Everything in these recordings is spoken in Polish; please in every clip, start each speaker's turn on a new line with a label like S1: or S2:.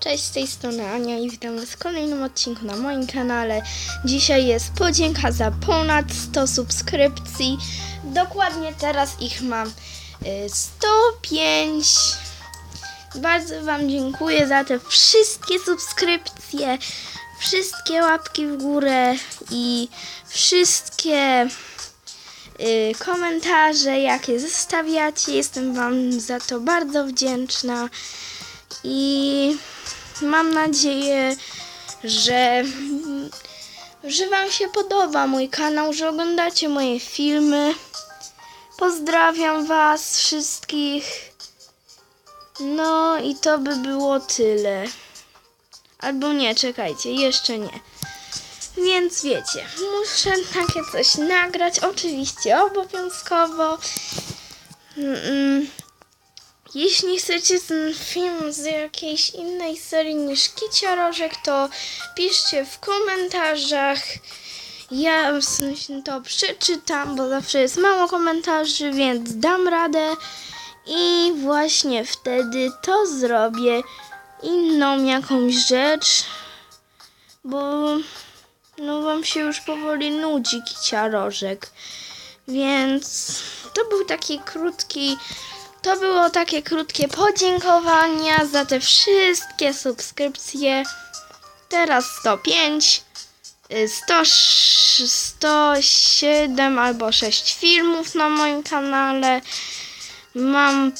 S1: Cześć, z tej strony Ania i witam Was w kolejnym odcinku na moim kanale. Dzisiaj jest podzięka za ponad 100 subskrypcji. Dokładnie teraz ich mam y, 105. Bardzo Wam dziękuję za te wszystkie subskrypcje, wszystkie łapki w górę i wszystkie y, komentarze, jakie zostawiacie. Jestem Wam za to bardzo wdzięczna i mam nadzieję, że, że Wam się podoba mój kanał, że oglądacie moje filmy. Pozdrawiam Was wszystkich. No i to by było tyle. Albo nie, czekajcie, jeszcze nie. Więc wiecie, muszę takie coś nagrać, oczywiście obowiązkowo. Mm, Jeśli chcecie ten film z jakiejś innej serii niż Kiciarożek, to piszcie w komentarzach. Ja w sensie to przeczytam, bo zawsze jest mało komentarzy, więc dam radę. I właśnie wtedy to zrobię inną jakąś rzecz, bo no wam się już powoli nudzi kiciarożek. Więc to był taki krótki, to było takie krótkie podziękowania za te wszystkie subskrypcje. Teraz 105, y, 100, 107 albo 6 filmów na moim kanale. Mam,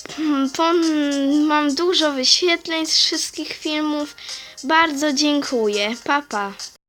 S1: pon- mam dużo wyświetleń z wszystkich filmów. Bardzo dziękuję. Papa. Pa.